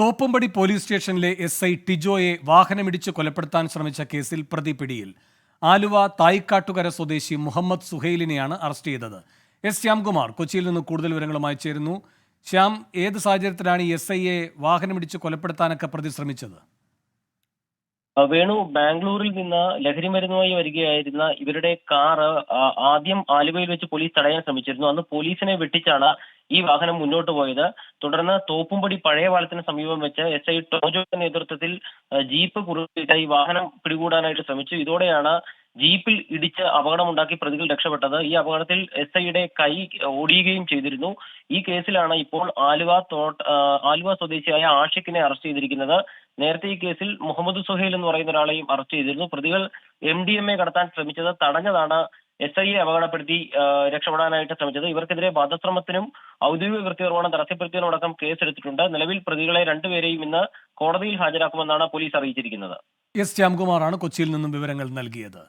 Thoppumpady police സ്റ്റേഷനിലെ S I ടിജോയെ വാഹനമിടിച്ച് കൊലപ്പെടുത്താൻ ശ്രമിച്ച കേസിൽ പ്രതി പിടിയിൽ. ആലുവ തായിക്കാട്ടുകര സ്വദേശി മുഹമ്മദ് സുഹൈലിനെയാണ് അറസ്റ്റ് ചെയ്തത്. എസ് ശ്യാംകുമാർ കൊച്ചിയിൽ നിന്ന് കൂടുതൽ വിവരങ്ങളുമായി ചേരുന്നു. ശ്യാം ഏത് സാഹചര്യത്തിലാണ് ഈ എസ് ഐയെ വാഹനമിടിച്ച് കൊലപ്പെടുത്താനൊക്കെ പ്രതി ശ്രമിച്ചത്? വേണു ബാംഗ്ലൂരിൽ നിന്ന് ലഹരി മരുന്നുമായി വരികയായിരുന്ന ഇവരുടെ കാർ ആദ്യം ആലുവയിൽ വെച്ച് പോലീസ് തടയാൻ ശ്രമിച്ചിരുന്നു. അന്ന് പോലീസിനെ വെട്ടിച്ചാണ് ഈ വാഹനം മുന്നോട്ട് പോയത്. തുടർന്ന് തോപ്പുംപടി പഴയ പാലത്തിന് സമീപം വെച്ച് എസ് ഐ ടോജോയുടെ നേതൃത്വത്തിൽ ജീപ്പ് കുറിച്ചിട്ട് ഈ വാഹനം പിടികൂടാനായിട്ട് ശ്രമിച്ചു. ഇതോടെയാണ് ജീപ്പിൽ ഇടിച്ച് അപകടമുണ്ടാക്കി പ്രതികൾ രക്ഷപ്പെട്ടത്. ഈ അപകടത്തിൽ എസ് ഐയുടെ കൈ ഓടിയുകയും ചെയ്തിരുന്നു. ഈ കേസിലാണ് ഇപ്പോൾ ആലുവ തോട്ട് ആലുവ സ്വദേശിയായ ആഷിഖിനെ അറസ്റ്റ് ചെയ്തിരിക്കുന്നത്. നേരത്തെ ഈ കേസിൽ മുഹമ്മദ് സുഹൈൽ എന്ന് പറയുന്ന ഒരാളെയും അറസ്റ്റ് ചെയ്തിരുന്നു. പ്രതികൾ എം ഡി എം എ കടത്താൻ ശ്രമിച്ചത് തടഞ്ഞതാണ് എസ് ഐയെ അപകടപ്പെടുത്തി രക്ഷപ്പെടാനായിട്ട് ശ്രമിച്ചത്. ഇവർക്കെതിരെ വധശ്രമത്തിനും ഔദ്യോഗിക കൃത്യനിർവഹണം തടസ്സപ്പെടുത്തിയതിനോടക്കം കേസെടുത്തിട്ടുണ്ട്. നിലവിൽ പ്രതികളെ രണ്ടുപേരെയും ഇന്ന് കോടതിയിൽ ഹാജരാക്കുമെന്നാണ് പോലീസ് അറിയിച്ചിരിക്കുന്നത്. എസ് ശ്യാംകുമാറാണ് കൊച്ചിയിൽ നിന്നും വിവരങ്ങൾ നൽകിയത്.